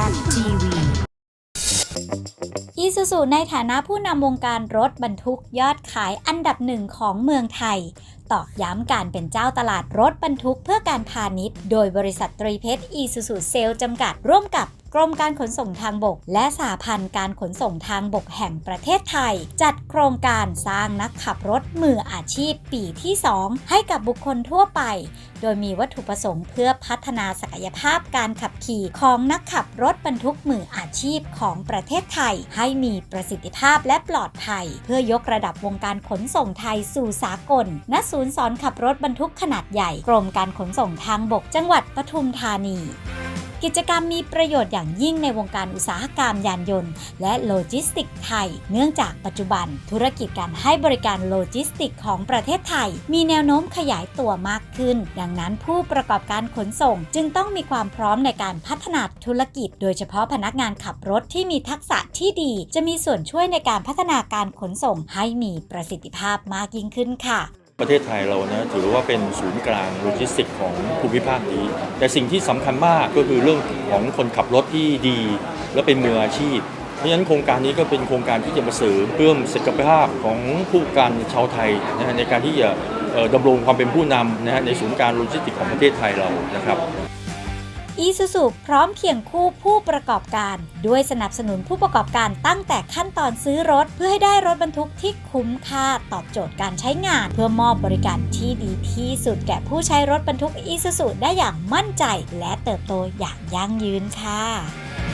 Sally TV. อีซูซูในฐานะผู้นำวงการรถบรรทุกยอดขายอันดับหนึ่งของเมืองไทย ตอกย้ำการเป็นเจ้าตลาดรถบรรทุกเพื่อการพาณิชย์ โดยบริษัทตรีเพชรอีซูซูเซลจำกัดร่วมกับกรมการขนส่งทางบก และสหพันธ์การขนส่งทางบกแห่งประเทศไทย จัดโครงการสร้างนักขับรถมืออาชีพปีที่ 2 ให้กับบุคคลทั่วไป โดยมีวัตถุประสงค์เพื่อพัฒนาศักยภาพการขับขี่ของนักขับรถบรรทุกมืออาชีพของประเทศไทย ให้มีประสิทธิภาพและปลอดภัย เพื่อยกระดับวงการขนส่งไทยสู่สากล ณ ศูนย์สอนขับรถบรรทุกขนาดใหญ่ กรมการขนส่งทางบกจังหวัดปทุมธานี กิจกรรมมีประโยชน์อย่างยิ่งในวงการอุตสาหกรรมยานยนต์ และโลจิสติกไทย เนื่องจากปัจจุบัน ธุรกิจการให้บริการโลจิสติกของประเทศไทย มีแนวโน้มขยายตัวมากขึ้น ดังนั้นผู้ประกอบการขนส่ง จึงต้องมีความพร้อมในการพัฒนาธุรกิจ โดยเฉพาะพนักงานขับรถที่มีทักษะที่ดี จะมีส่วนช่วยในการพัฒนาการขนส่งให้มีประสิทธิภาพมากยิ่งขึ้นค่ะ ประเทศไทยเรานะถือว่าเป็นศูนย์กลางโลจิสติกของภูมิภาคนี้ แต่สิ่งที่สำคัญมากก็คือเรื่องของคนขับรถที่ดี และเป็นมืออาชีพ เพราะฉะนั้นโครงการนี้ก็เป็นโครงการที่จะมาเสริมเพิ่มศักยภาพของผู้การชาวไทยนะฮะในการที่จะดำรงความเป็นผู้นำนะฮะในศูนย์การโลจิสติกของประเทศไทยเรานะครับ อีซูซูพร้อมเคียงคู่ผู้ประกอบการ ด้วยสนับสนุนผู้ประกอบการตั้งแต่ขั้นตอนซื้อรถ เพื่อให้ได้รถบรรทุกที่คุ้มค่าตอบโจทย์การใช้งาน เพื่อมอบบริการที่ดีที่สุดแก่ผู้ใช้รถบรรทุกอีซูซูได้อย่างมั่นใจ และเติบโตอย่างยั่งยืนค่ะ